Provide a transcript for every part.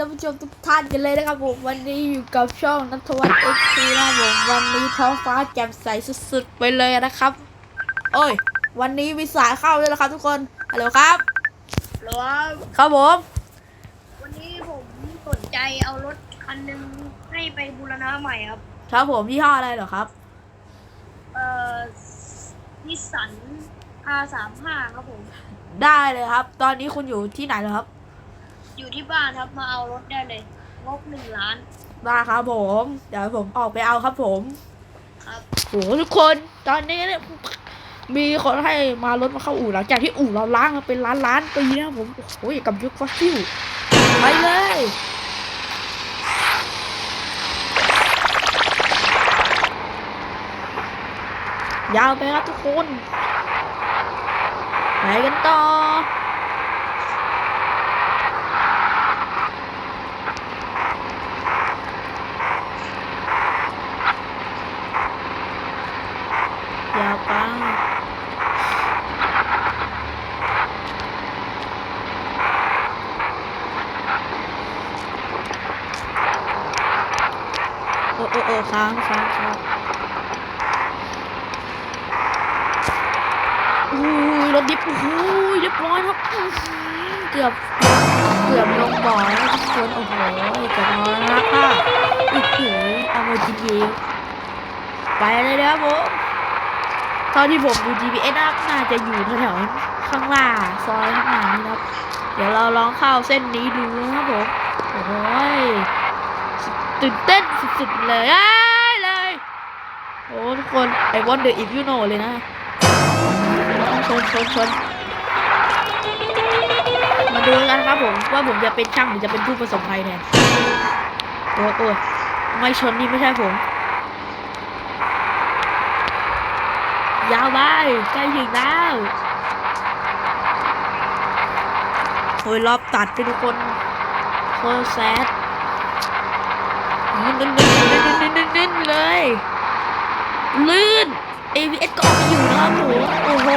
ท่านผู้ชมทุกท่านกันเลยนะครับผมวันนี้อยู่กับช่องนัทวัฒน์เอ็กซ์ทีนะครับผมวันนี้ท้องฟ้าแจ่มใสสุดๆไปเลยนะครับ โอ้ย วันนี้มีสายเข้าด้วยนะครับทุกคนฮัลโหลครับหรอว่าครับผม วันนี้ผมสนใจเอารถคันหนึ่งให้ไปบูรณะใหม่ครับ ครับผมยี่ห้ออะไรเหรอครับ เอ่อนิสสัน R35 ครับผม ได้เลยครับ ตอนนี้คุณอยู่ที่ไหนเหรอครับ อยู่ที่บ้านครับมาเอารถได้เลยงบหนึ่งล้านได้ครับผม เดี๋ยวผมออกไปเอาครับผมครับโหทุกคนตอนนี้เนี่ยมีคนให้มารถมาเข้าอู่หลังจากที่อู่เราล้างมาเป็นล้านล้านๆปีนะครับผมโอ้โหอย่างกับยุคฟอสซิลไปเลยยาวไปครับทุกคนไปกันต่อ ยาวไปโอ้โอ้โอ้ค้างค้างค้างอุ้ย รถดิบโอ้โหเรียบร้อยครับเกือบเกือบลงบ่อแล้วทุกคนโอ้โหเกือบร้อยแล้วค่ะโอ้โหเอามาจริงๆไปเลยนะครับผมตอนที่ผมดู GPS น่าจะอยู่แถวข้างล่างซอยข้างหน้านี้นะครับ เดี๋ยวเราลองเข้าเส้นนี้ดูนะครับผมโอ้โหยตื่นเต้นสุดๆเลยเอ้ยเลยโอ้ทุกคนไอวอนเดอร์อิฟยูโนเลยนะ ชนชนชนมาดูกันครับผมว่าผมจะเป็นช่างหรือจะเป็นผู้ประสบภัยแทนโอ้โอ้ยไม่ชนนี่ไม่ใช่ผม ยาวไปใกล้ถึงแล้วโอยรอบตัดไปทุกคนโคตรแซดนึ่นนึ่นนึ่นนึ่นนึ่นนึ่นเลย ลื่น AVS ก็ออกมาอยู่นะครับผมโอ้โห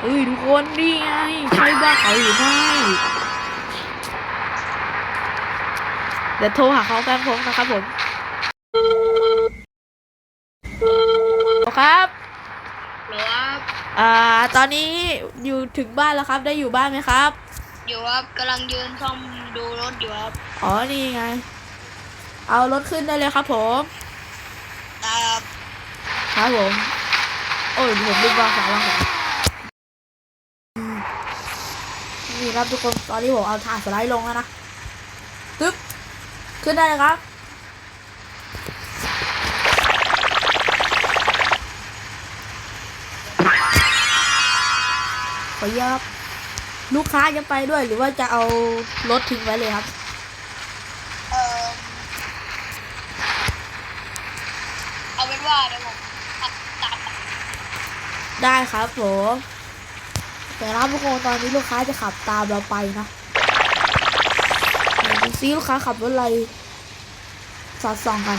เฮ้ยทุกคนนี่ไงใช่บ้าเขาหรือไม่เดี๋ยวโทรหาเขาแป๊บผมนะครับผมครับหรอว่าอ่าตอนนี้อยู่ถึงบ้านแล้วครับ ได้อยู่บ้านไหมครับ อยู่ครับกำลังยืนซ่อมดูรถอยู่ครับอ๋อนี่ไง เอารถขึ้นได้เลยครับผมได้ครับครับผม โอ้ยผมลืมวางสายวางสายอืม นี่ครับทุกคนตอนนี้ผมเอาถ่านสไลด์ลงแล้วนะตึ๊บขึ้นได้เลยครับขอเยอะครับลูกค้าจะไปด้วยหรือว่าจะเอารถทิ้งไว้เลยครับเอ่อเอาเป็นว่าเดี๋ยวผมขับตามไปได้ครับผม แต่รับทุกคนตอนนี้ลูกค้าจะขับตามเราไปนะดูซิลูกค้าขับรถอะไรสอดส่องกัน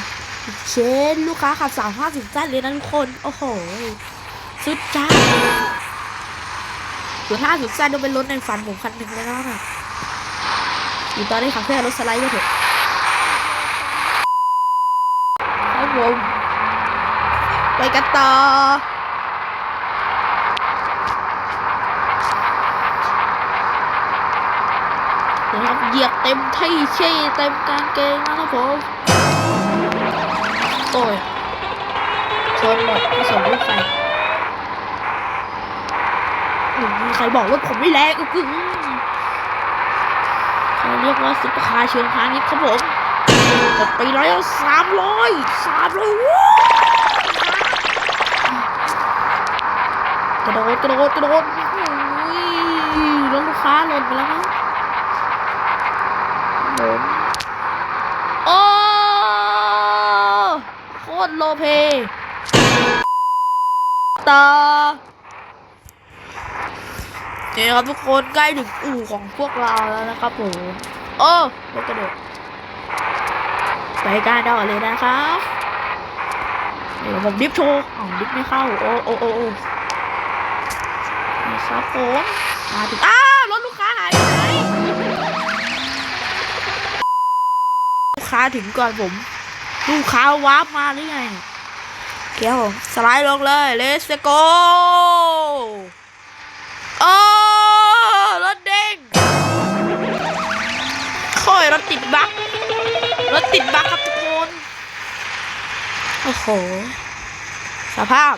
เชนลูกค้าขับสามห้าสิบจ้าเลยนะทุกคน โอ้โห สุดจ้าสุดห้าสุดจ้าดูเป็นรถในฝันผมคันหนึ่งเลยนะน่ะอยู่ตอนนี้ขับแค่รถสไลด์ก็เถอะครับผมไปกันต่อ นะครับเหยียบเต็มที่เช่เต็มกางเกงนะครับผมโอ้ยชนหมดไม่สนลูกใครอุ๊ยมีใครบอกว่าผมไม่แรงอึกึเขาเรียกว่าซุปเปอร์คาร์เชิงพาณิชย์ครับผมกดไปร้อยสามร้อยสามร้อยว้าวกระโดดกระโดดกระโดดอุ้ยแล้วลูกค้าหล่นไปแล้วมั้ง ผมโอ้โคตรโลเพต่อนี่ครับทุกคนใกล้ถึงอู่ของพวกเราแล้วนะครับผมโอ้รถกระโดดไปการดอเลยนะครับเดี๋ยวผมดิฟโชว์อ๋อดิฟไม่เข้า โอ้โอ้โอ้โอ้นี่ครับผมมาถึงอ้า วรถลูกาถึงก่อนผม ลูกค้าวาร์ปมาหรือไงเนี่ยวสไลด์ลงเลย let's go โอ้รถเด้งค่อยรถติดบั๊กรถติดบั๊กครับทุกคนโอ้โหสภาพ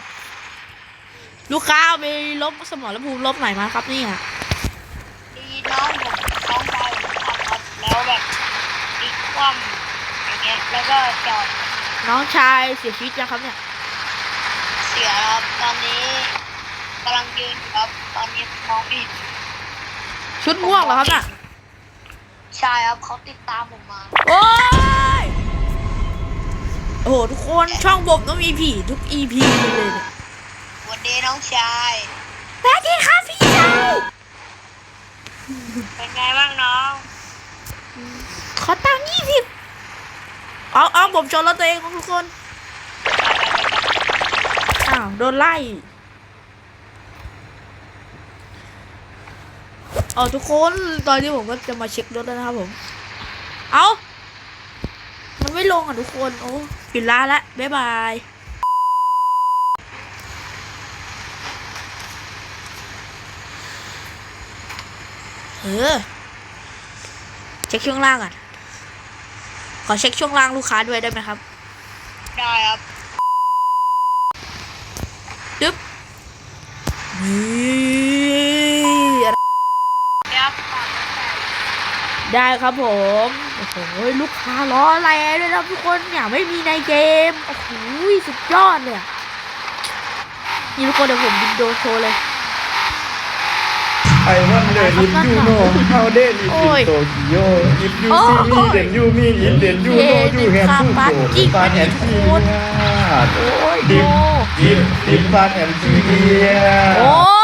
ลูกค้าไปลบสมรภูมิลบไหนมาครับเนี่ยดีน้องผมน้องชายผมขับแล้วแบบอีกคว่ำอย่าง เงี้ยแล้วก็จอดน้องชายเสียชีวิตยังครับเนี่ย เสียครับตอนนี้กำลังยืนอยู่ครับตอนนี้มองไม่เห็นชุดม่วงเหรอครับน่ะใช่ครับเขาติดตามผมมาโอ้ยโอ้โหทุกคนช่องผมต้องมีผีทุก EP เลยเนี่ยวันนี้น้องชายสวัสดีครับพี่ชายเป็นไงบ้างน้อง ขอตังค์ยี่สิบ เอาเอาผมชนรถตัวเองทุกคน อ้าว โดนไล่เอาทุกคนตอนนี้ผมก็จะมาเช็ครถแล้วนะครับผม เอามันไม่ลงอะทุกคน โอ้ปิดร้านละบ๊ายบายเออเช็คช่วงล่างก่อน ขอเช็คช่วงล่างลูกค้าด้วยได้ไหมครับ ได้ครับดึ๊บนี่อะไรครับฝากน้องชายได้ครับผม โอ้โห ลูกค้าล้อแรงด้วยนะครับทุกคนอย่าไม่มีในเกม โอ้โห สุดยอดเลยอะนี่ทุกคนเดี๋ยวผมบินโดรนโชว์เลย I wonder if you know how they live Ôi. in Tokyo. If you Ôi. see me, then you mean it, then you Ghê know you đi, have khám to phá go. kinh Fun quá and đi, thôn. serious. โอ้ย Deep, โ deep, deep fun and serious. อ้ส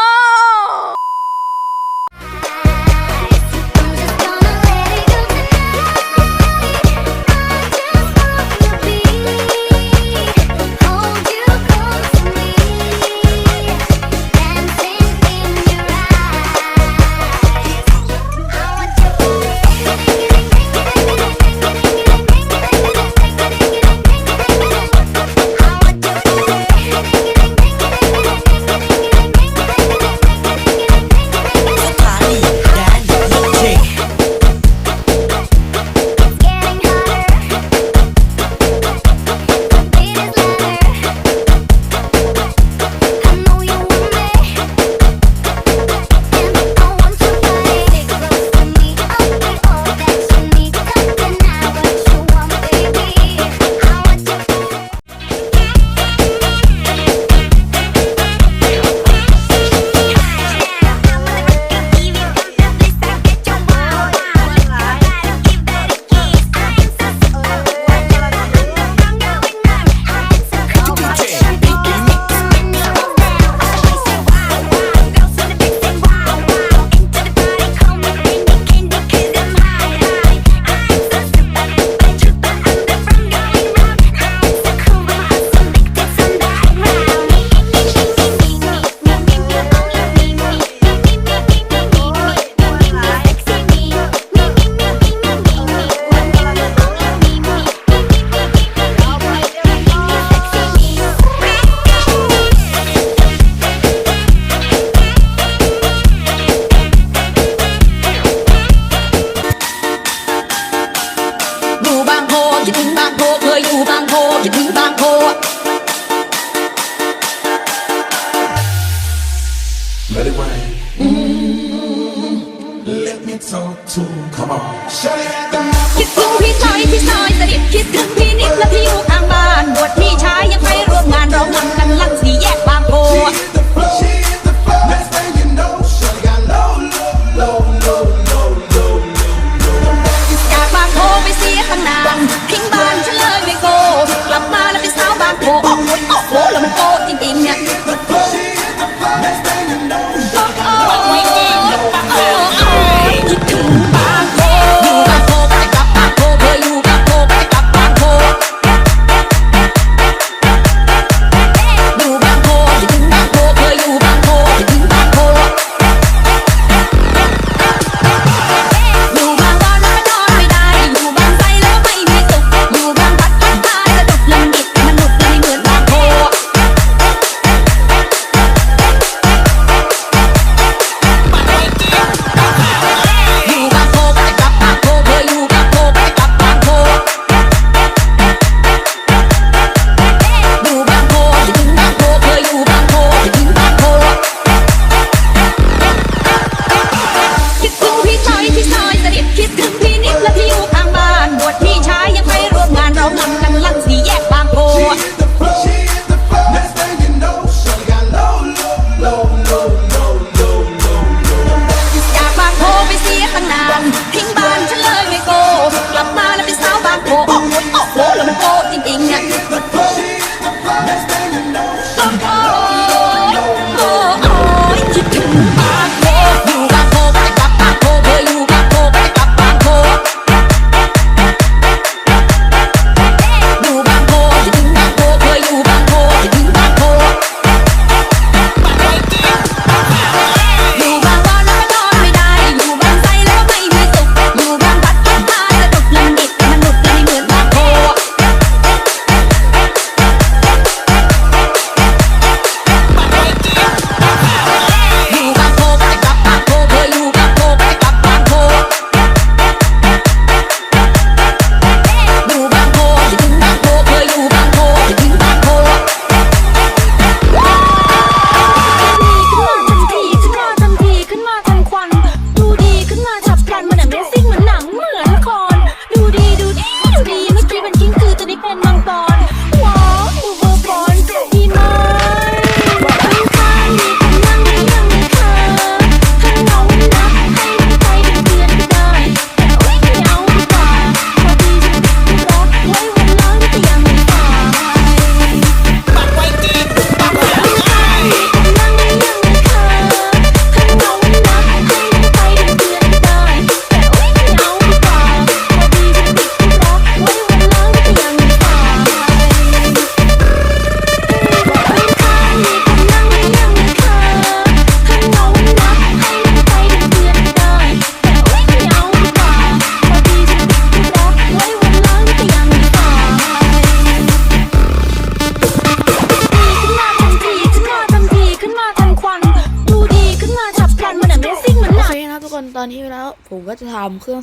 นตอนนี้แล้ว ผมก็จะทำเครื่อง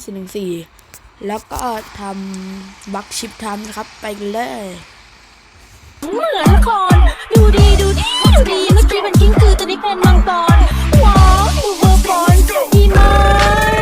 414แล้วก็ทำบัคชิปทำนะครับ ไปเลยเหมือนละครดูดีดูดีดูดีเมื่อกี้เป็นกิ้งคือตอนนี้เป็นมังกรว้าวดูโบฟอนดีมาก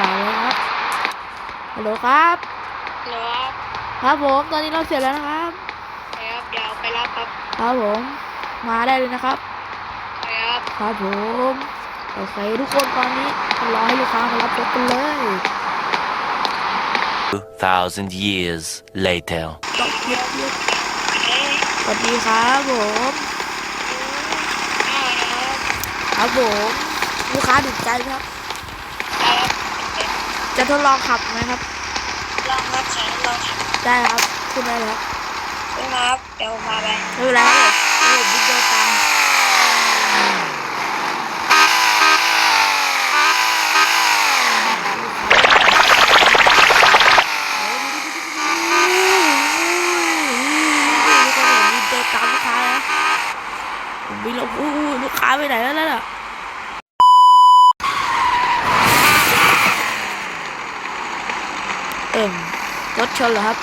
ว่าเลยครับฮัลโหลครับเหรอครับครับผมตอนนี้เราเสร็จแล้วนะครับครับเดี๋ยวไปรับครับครับผมมาได้เลยนะครับครับครับผมโอเคทุกคนตอนนี้รอให้ลูกค้ามารับรถกันเลย2,000 years later. ต้องเย็บเย็บเอ้ยสวัสดีครับผมเอาครับครับผมลูกค้าถูกใจไหมครับครับ จะทดลองขับไหมครับ ลองครับฉันลองครับได้ครับคุณได้แล้วขึ้นมาครับเดี๋ยวผมพาไปไม่เป็นไรครับ รถชนเหรอครับ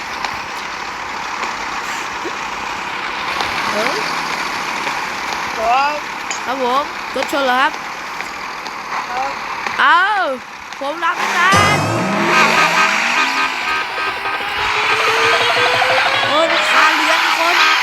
เออครับครับผมรถชนเหรอครับเอาผมรับนะคนขาเลี้ยงคน